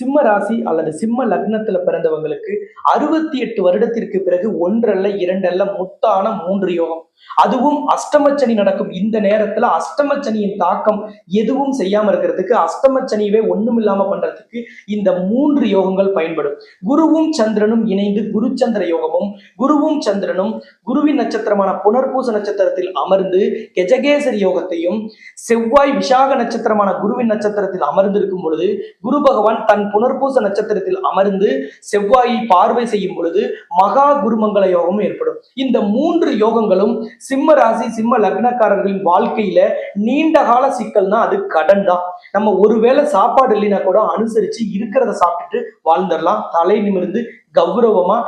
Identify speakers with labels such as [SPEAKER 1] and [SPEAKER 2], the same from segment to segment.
[SPEAKER 1] சிம்ம ராசி அல்லது சிம்ம லக்னத்துல பிறந்தவங்களுக்கு அறுபத்தி எட்டு வருடத்திற்கு பிறகு ஒன்றல்ல இரண்டல்ல முத்தான மூன்று யோகம். அதுவும் அஷ்டமச்சனி நடக்கும் இந்த நேரத்துல அஷ்டமச்சனியின் தாக்கம் எதுவும் செய்யாம இருக்கிறதுக்கு அஷ்டமச்சனியவே ஒண்ணும் இல்லாம பண்றதுக்கு இந்த மூன்று யோகங்கள் பயன்படும். குருவும் சந்திரனும் இணைந்து குரு சந்திர யோகமும் குருவும் சந்திரனும் குருவின் நட்சத்திரமான புனர்பூச நட்சத்திரத்தில் அமர்ந்து கெஜகேசரி யோகத்தையும் செவ்வாய் விசாக நட்சத்திரமான குருவின் நட்சத்திரத்தில் அமர்ந்திருக்கும் பொழுது குரு பகவான் தன் புனர்பூச நட்சத்திரத்தில் அமர்ந்து செவ்வாயை பார்வை செய்யும் பொழுது மகா குருமங்கள யோகம் ஏற்படும். இந்த மூன்று யோகங்களும் சிம்ம ராசி சிம்ம லக்னக்காரர்களின் வாழ்க்கையில நீண்ட கால சிக்கல்னா அது கடன் தான் நம்ம ஒருவேளை சாப்பாடு இல்லைன்னா கூட அனுசரிச்சு இருக்கிறத சாப்பிட்டுட்டு வாழ்ந்துடலாம். தலை நிமிர்ந்து கௌரவமா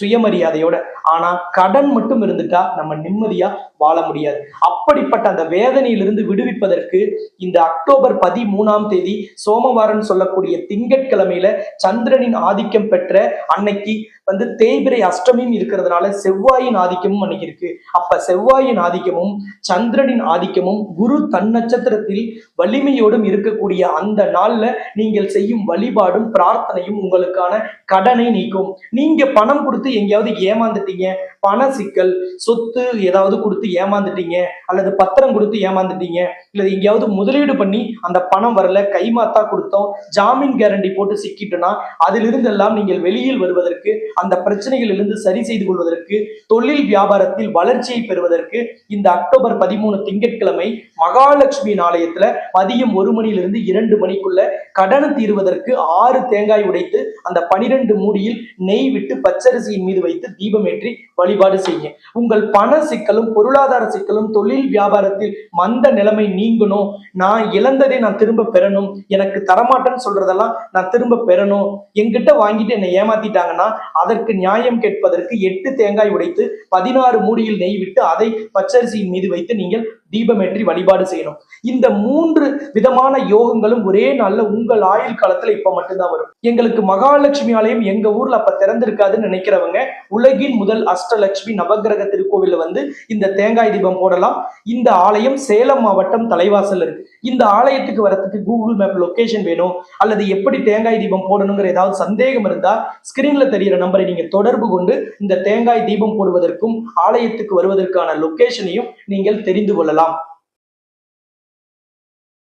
[SPEAKER 1] சுயமரியாதையோட. ஆனா கடன் மட்டும் இருந்துட்டா நம்ம நிம்மதியா வாழ முடியாது. அப்படிப்பட்ட அந்த வேதனையிலிருந்து விடுவிப்பதற்கு இந்த அக்டோபர் பதிமூணாம் தேதி சோமவாரம் சொல்லக்கூடிய திங்கட்கிழமையில சந்திரனின் ஆதிக்கம் பெற்ற அன்னைக்கு வந்து தேய்பிரை அஷ்டமியும் இருக்கிறதுனால செவ்வாயின் ஆதிக்கமும் அன்னைக்கு இருக்கு. அப்ப செவ்வாயின் ஆதிக்கமும் சந்திரனின் ஆதிக்கமும் குரு தன் நட்சத்திரத்தில் வலிமையோடும் இருக்கக்கூடிய அந்த நாள்ல நீங்கள் செய்யும் வழிபாடும் பிரார்த்தனையும் உங்களுக்கான கடனை நீக்கும். நீங்க பணம் கொடுத்து கொடுத்து எங்கேயாவது ஏமாந்துட்டீங்க பண சிக்கல் சொத்து ஏதாவது கொடுத்து ஏமாந்துட்டீங்க அல்லது பத்திரம் கொடுத்து ஏமாந்துட்டீங்க இல்லை எங்கேயாவது முதலீடு பண்ணி அந்த பணம் வரல கைமாத்தா கொடுத்தோம் ஜாமீன் கேரண்டி போட்டு சிக்கிட்டோம்னா அதிலிருந்தெல்லாம் நீங்கள் வெளியில் வருவதற்கு அந்த பிரச்சனைகளிலிருந்து சரி செய்து கொள்வதற்கு தொழில் வியாபாரத்தில் வளர்ச்சியை பெறுவதற்கு இந்த அக்டோபர் பதிமூணு திங்கட்கிழமை மகாலட்சுமி ஆலயத்துல மதியம் ஒரு மணியிலிருந்து இரண்டு மணிக்குள்ள கடன் தீர்வதற்கு ஆறு தேங்காய் உடைத்து அந்த பனிரெண்டு மூடியில் நெய் விட்டு பச்சரிசியின் மீது வைத்து தீபமேற்றி வழிபாடு செய்யுங்க. உங்கள் பண சிக்கலும் பொருளாதார சிக்கலும் தொழில் வியாபாரத்தில் மந்த நிலைமை நீங்கணும். நான் இழந்ததை நான் திரும்ப பெறணும். எனக்கு தரமாட்டேன்னு சொல்றதெல்லாம் நான் திரும்ப பெறணும். என்கிட்ட வாங்கிட்டு என்னை ஏமாத்திட்டாங்கன்னா அதற்கு நியாயம் கேட்பதற்கு எட்டு தேங்காய் உடைத்து பதினாறு மூடியில் நெய் விட்டு அதை பச்சரிசியின் மீது வைத்து நீங்கள் தீபமேற்றி வழிபாடு செய்யணும். இந்த மூன்று விதமான யோகங்களும் ஒரே நாள்ல உங்கள் ஆயுள் காலத்துல இப்ப மட்டும்தான் வரும். எங்களுக்கு மகாலட்சுமி ஆலயம் எங்க ஊர்ல அப்ப திறந்திருக்காதுன்னு நினைக்கிறவங்க உலகின் முதல் அஷ்டலட்சுமி நவக்கிரக திருக்கோவில வந்து இந்த தேங்காய் தீபம் போடலாம். இந்த ஆலயம் சேலம் மாவட்டம் தலைவாசல் இருக்கு. இந்த ஆலயத்துக்கு வரத்துக்கு கூகுள் மேப் லொகேஷன் வேணும். அல்லது எப்படி தேங்காய் தீபம் போடணுங்கிற ஏதாவது சந்தேகம் இருந்தா ஸ்கிரீன்ல தெரியிற நம்பரை நீங்க தொடர்பு கொண்டு இந்த தேங்காய் தீபம் போடுவதற்கும் ஆலயத்துக்கு வருவதற்கான லொகேஷனையும் நீங்கள் தெரிந்து கொள்ளலாம். கொள்ளலாம்